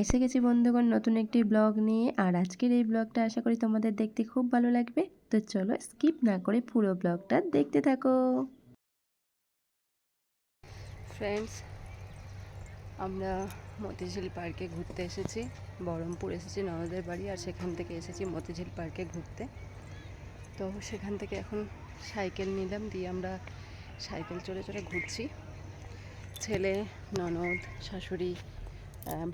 এসে গেছি বন্ধুগণ নতুন একটি ব্লগ নিয়ে। আর আজকের এই ব্লগটা আশা করি তোমাদের দেখতে খুব ভালো লাগবে। তো চলো স্কিপ না করে পুরো ব্লগটা দেখতে থাকো। ফ্রেন্ডস আমরা মতিঝিল পার্কে ঘুরতে এসেছি। বহরমপুর এসেছি ননদের বাড়ি আর সেখান থেকে এসেছি মতিঝিল পার্কে ঘুরতে। তো সেখান থেকে এখন সাইকেল নিলাম, দিয়ে আমরা সাইকেল চড়ে চড়ে ঘুরছি। ছেলে, ননদ, শাশুড়ি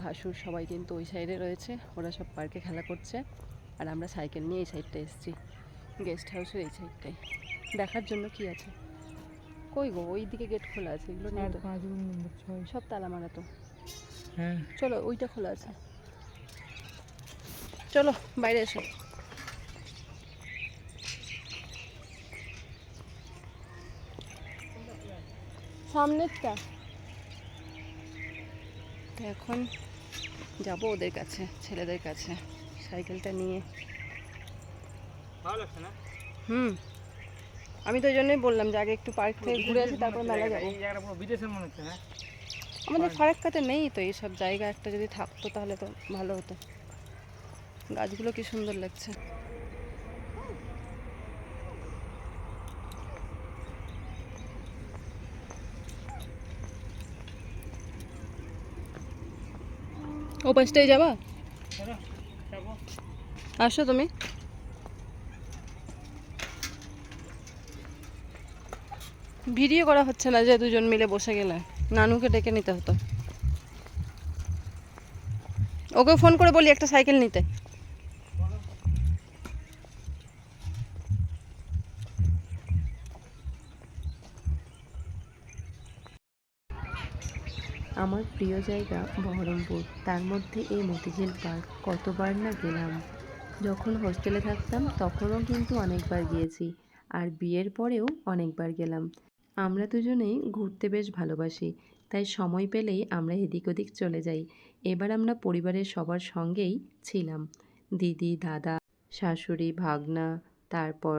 ভাসুর সবাই কিন্তু ওই সাইডে রয়েছে। ওরা সব পার্কে খেলা করছে। আর আমরা সাইকেল নিয়ে এই সাইডটা এসেছি। গেস্ট হাউসের এই সাইডটাই দেখার জন্য কি আছে? কই গো? ওই দিকে গেট খোলা আছে। এগুলো সব তালা মারা তো। হ্যাঁ। চলো ওইটা খোলা আছে। চলো বাইরে এসো। সামনেরটা? তো এখন যাব ওদের কাছে ছেলেদের কাছে। সাইকেলটা নিয়ে। ভালো লাগছে না? হুম। আমি তো ওই জন্যই বললাম যে আগে একটু পার্ক থেকে ঘুরে আসি তারপর মেলা যাব। বিদেশের মনে হচ্ছে আমাদের ফারাক্কাতে নেই তো এইসব জায়গা একটা যদি থাকতো তাহলে তো ভালো হতো। গাছগুলো কি সুন্দর লাগছে। ও পাঁচটায় যাবা? আসো তুমি। ভিডিও করা হচ্ছে না যে দুজন মিলে বসে গেলে। নানুকে ডেকে নিতে হতো। ওকে ফোন করে বলি একটা সাইকেল নিতে আমার প্রিয় জায়গা বহরমপুর। তার মধ্যে এই মতিঝিল পার্ক। কতবার না গেলাম। যখন হোস্টেলে থাকতাম, তখনও কিন্তু অনেকবার গিয়েছি। আর বিয়ের পরেও অনেকবার গেলাম। আমরা দুজনেই ঘুরতে বেশ ভালোবাসি। তাই সময় পেলেই আমরা এদিক ওদিক চলে যাই। এবার আমরা পরিবারের সবার সঙ্গেই ছিলাম। দিদি, দাদা, শাশুড়ি, ভাগনা, তারপর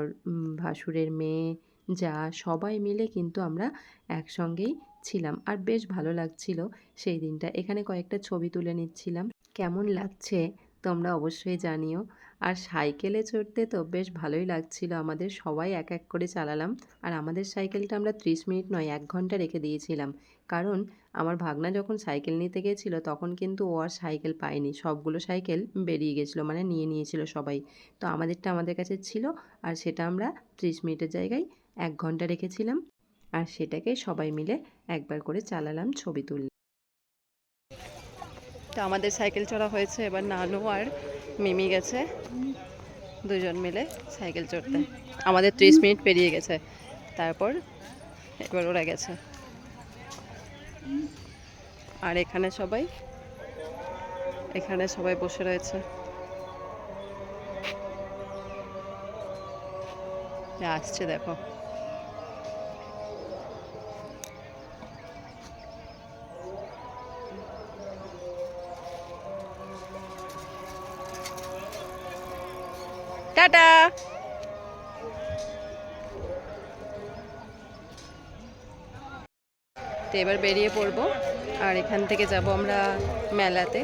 ভাসুরের মেয়ে, যা সবাই মিলে কিন্তু আমরা একসঙ্গেই ছিলাম আর বেশ ভালো লাগছিল সেই দিনটা। এখানে কয়েকটা ছবি তুলে নিচ্ছিলাম। কেমন লাগছে তোমরা অবশ্যই জানিও। আর সাইকেলে চড়তে তো বেশ ভালোই লাগছিল। আমাদের সবাই এক এক করে চালালাম। আর আমাদের সাইকেলটা আমরা ত্রিশ মিনিট নয়, এক ঘণ্টা রেখে দিয়েছিলাম। কারণ আমার ভাগনা যখন সাইকেল নিতে গেছিল, তখন কিন্তু ও আর সাইকেল পায়নি। সবগুলো সাইকেল বেরিয়ে গেছিল মানে নিয়ে নিয়েছিল সবাই। তো আমাদেরটা আমাদের কাছে ছিল। আর সেটা আমরা ত্রিশ মিনিটের জায়গায় এক ঘণ্টা রেখেছিলাম। আর সেটাকে সবাই মিলে একবার করে চালালাম ছবি তুললাম। তো আমাদের সাইকেল চড়া হয়েছে, এবার নানু আর মিমি গেছে, দুজন মিলে সাইকেল চড়তে। আমাদের ত্রিশ মিনিট পেরিয়ে গেছে, তারপর এবার ওরা গেছে। আর এখানে সবাই এখানে সবাই বসে রয়েছে। আসছে, দেখো। টাটা। তো এবার বেরিয়ে পড়ব, আর এখান থেকে যাব আমরা মেলাতে।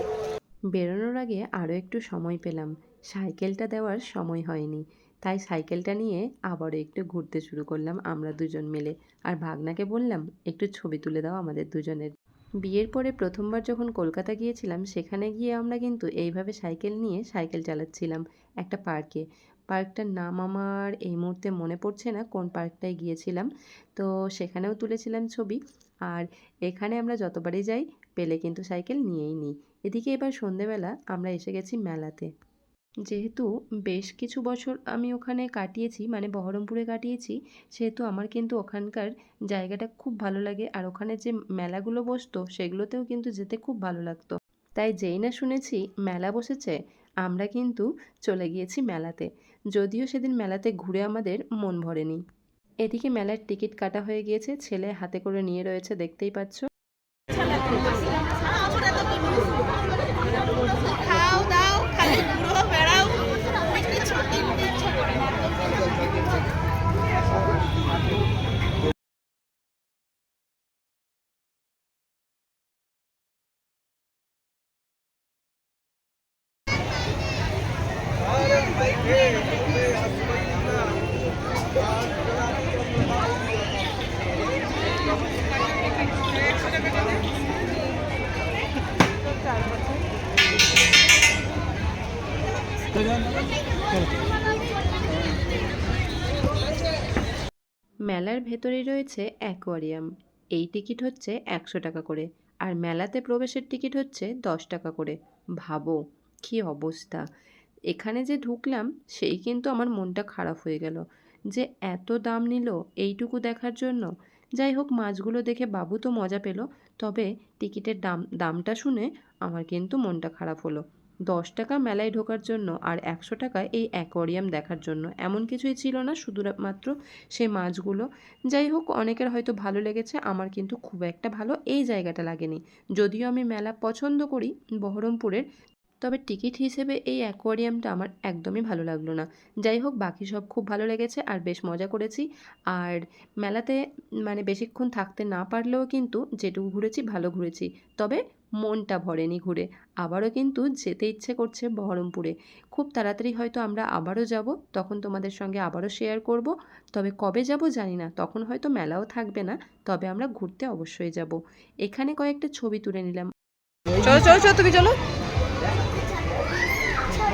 বেরোনোর আগে আরও একটু সময় পেলাম। সাইকেলটা দেওয়ার সময় হয়নি, তাই সাইকেলটা নিয়ে আবারও একটু ঘুরতে শুরু করলাম আমরা দুজন মিলে। আর ভাগনাকে বললাম, একটু ছবি তুলে দাও আমাদের দুজনের। বিয়ের পরে প্রথমবার যখন কলকাতা গিয়েছিলাম, সেখানে গিয়ে আমরা কিন্তু এইভাবে সাইকেল নিয়ে সাইকেল চালাচ্ছিলাম একটা পার্কে। পার্কটার নাম আমার এই মুহূর্তে মনে পড়ছে না, কোন পার্কটায় গিয়েছিলাম। তো সেখানেও তুলেছিলাম ছবি। আর এখানে আমরা যতবারই যাই, পেলে কিন্তু সাইকেল নিয়েই নিই। এদিকে এবার সন্ধেবেলা আমরা এসে গেছি মেলাতে। যেহেতু বেশ কিছু বছর আমি ওখানে কাটিয়েছি মানে বহরমপুরে কাটিয়েছি, সেহেতু আমার কিন্তু ওখানকার জায়গাটা খুব ভালো লাগে। আর ওখানে যে মেলাগুলো বসতো, সেগুলোতেও কিন্তু যেতে খুব ভালো লাগতো। তাই যেই না শুনেছি মেলা বসেছে, আমরা কিন্তু চলে গিয়েছি মেলাতে। যদিও সেদিন মেলাতে ঘুরে আমাদের মন ভরেনি। এদিকে মেলার টিকিট কাটা হয়ে গিয়েছে, ছেলে হাতে করে নিয়ে রয়েছে, দেখতেই পাচ্ছ। মেলার ভেতরেই রয়েছে অ্যাকোয়ারিয়াম। এই টিকিট হচ্ছে একশো টাকা করে, আর মেলাতে প্রবেশের টিকিট হচ্ছে দশ টাকা করে। ভাবো, কী অবস্থা। এখানে যে ঢুকলাম, সেই কিন্তু আমার মনটা খারাপ হয়ে গেল। যে এত দাম নিল এইটুকু দেখার জন্য। যাই হোক, মাছগুলো দেখে বাবু তো মজা পেল, তবে টিকিটের দাম, দামটা শুনে আমার কিন্তু মনটা খারাপ হলো। দশ টাকা মেলায় ঢোকার জন্য আর একশো টাকা এই অ্যাকোয়ারিয়াম দেখার জন্য। এমন কিছুই ছিল না, শুধুমাত্র সেই মাছগুলো। যাই হোক, অনেকের হয়তো ভালো লেগেছে, আমার কিন্তু খুব একটা ভালো এই জায়গাটা লাগেনি। যদিও আমি মেলা পছন্দ করি, বহরমপুরের তবে টিকিট হিসেবে এই অ্যাকোয়ারিয়ামটা আমার একদমই ভালো লাগল না। যাই হোক, বাকি সব খুব ভালো লেগেছে আর বেশ মজা করেছি। আর মেলাতে মানে বেশিক্ষণ থাকতে না পারলেও কিন্তু যেটুকু ঘুরেছি ভালো ঘুরেছি। তবে মনটা ভরেনি ঘুরে। আবারও কিন্তু যেতে ইচ্ছে করছে বহরমপুরে। খুব তাড়াতাড়ি হয়তো আমরা আবারও যাব, তখন তোমাদের সঙ্গে আবারও শেয়ার করব। তবে কবে যাব জানি না, তখন হয়তো মেলাও থাকবে না, তবে আমরা ঘুরতে অবশ্যই যাব। এখানে কয়েকটা ছবি তুলে নিলাম। চলো চলো চলো, তুমি চলো।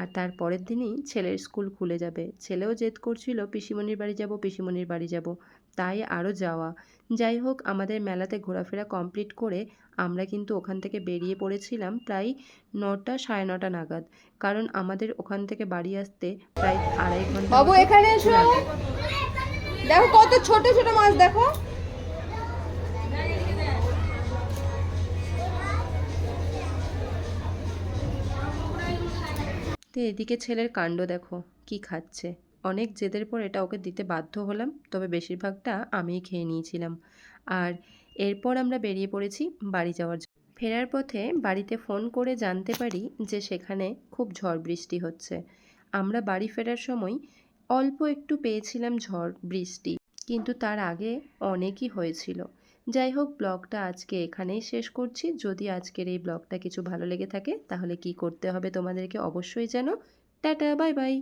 আর তার পরের দিনই ছেলের স্কুল খুলে যাবে। ছেলেও জেদ করছিল পিসিমণির বাড়ি যাব পিসিমণির বাড়ি যাব। তাই আরও যাওয়া। যাই হোক আমাদের মেলাতে ঘোরাফেরা কমপ্লিট করে আমরা কিন্তু ওখান থেকে বেরিয়ে পড়েছিলাম প্রায় নটা সাড়ে নটা নাগাদ। কারণ আমাদের ওখান থেকে বাড়ি আসতে প্রায় আড়াই ঘণ্টা বাবু এখানে এসো। দেখো কত ছোট ছোট মাছ দেখো। তো এদিকে ছেলের কাণ্ড দেখো, কি খাচ্ছে। অনেক জেদের পর এটা ওকে দিতে বাধ্য হলাম, তবে বেশিরভাগটা আমিই খেয়ে নিয়েছিলাম। আর এরপর আমরা বেরিয়ে পড়েছি বাড়ি যাওয়ার জন্য। ফেরার পথে বাড়িতে ফোন করে জানতে পারি যে সেখানে খুব ঝড় বৃষ্টি হচ্ছে। আমরা বাড়ি ফেরার সময় অল্প একটু পেয়েছিলাম ঝড় বৃষ্টি, কিন্তু তার আগে অনেকই হয়েছিল। যাই হোক, ব্লগটা আজকে এখানেই শেষ করছি। যদি আজকের এই ব্লগটা কিছু ভালো লেগে থাকে, তাহলে কি করতে হবে তোমাদেরকে অবশ্যই যেন টাটা, বাই বাই।